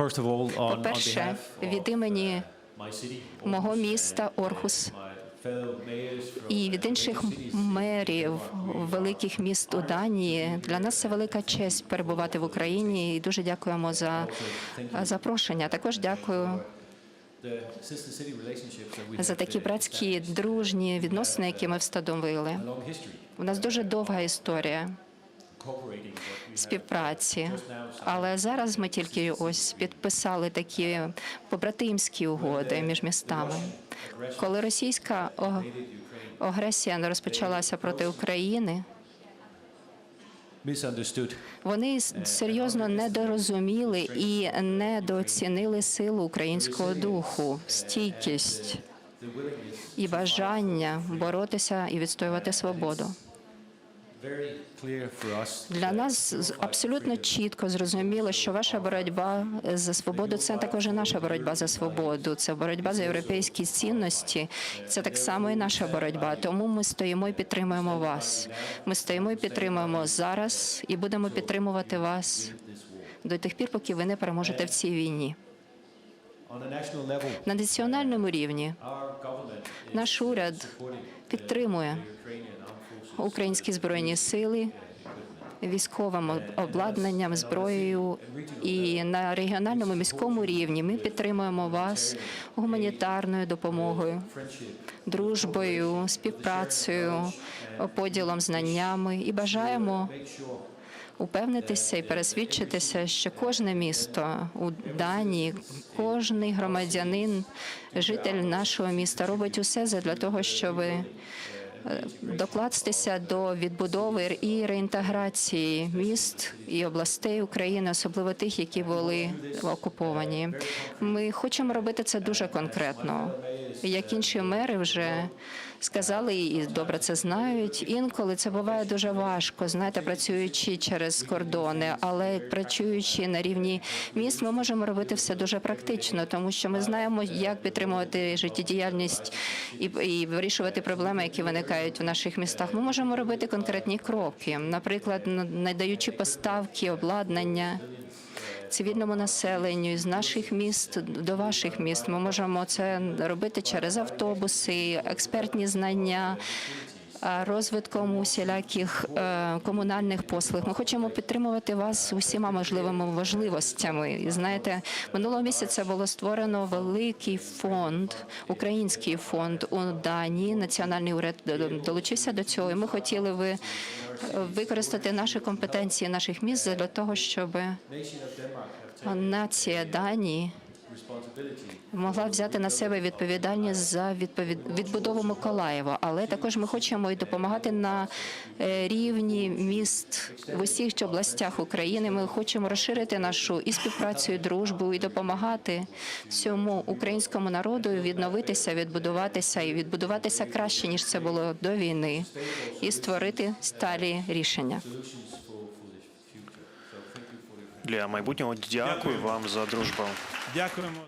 On По-перше, від імені of мого міста Орхус і від інших мерів великих міст у Данії. Для нас це велика честь перебувати в Україні і дуже дякуємо за запрошення. Також дякую за такі братські дружні відносини, які ми встановили. У нас дуже довга історія співпраці, але зараз ми тільки ось підписали такі побратимські угоди між містами. Коли російська агресія розпочалася проти України, вони серйозно недорозуміли і недооцінили силу українського духу, стійкість і бажання боротися і відстоювати свободу. Для нас абсолютно чітко зрозуміло, що ваша боротьба за свободу це також і наша боротьба за свободу. Це боротьба за європейські цінності. Це так само і наша боротьба. Тому ми стоїмо і підтримуємо вас. Ми стоїмо і підтримуємо зараз і будемо підтримувати вас до тих пір, поки ви не переможете в цій війні. На національному рівні government is наш уряд підтримує українські збройні сили військовим обладнанням, зброєю. І на регіональному міському рівні ми підтримуємо вас гуманітарною допомогою, дружбою, співпрацею, поділом знаннями і бажаємо упевнитися і пересвідчитися, що кожне місто у Данії, кожний громадянин, житель нашого міста робить усе для того, щоб докластися до відбудови і реінтеграції міст і областей України, особливо тих, які були окуповані. Ми хочемо робити це дуже конкретно. Як інші мери вже сказали і добре це знають. Інколи це буває дуже важко, знаєте, працюючи через кордони, але працюючи на рівні міст, ми можемо робити все дуже практично, тому що ми знаємо, як підтримувати життєдіяльність і, і вирішувати проблеми, які виникають в наших містах. Ми можемо робити конкретні кроки, наприклад, надаючи поставки, обладнання цивільному населенню з наших міст до ваших міст. Ми можемо це робити через автобуси, експертні знання. А, Розвитком усіляких е, комунальних послуг ми хочемо підтримувати вас усіма можливими важливостями. І знаєте, минулого місяця було створено великий фонд, український фонд у Данії. Національний уряд долучився до цього. І ми хотіли е, використати наші компетенції наших міст для того, щоб нація Данії могла взяти на себе відповідальність за відповід... відбудову Миколаєва, але також ми хочемо і допомагати на е, рівні міст в усіх областях України. Ми хочемо розширити нашу і співпрацю, і дружбу, і допомагати всьому українському народу відновитися, відбудуватися і відбудуватися краще ніж це було до війни, і створити сталі рішення. Для майбутнього дякую вам за дружбу. Дякуємо.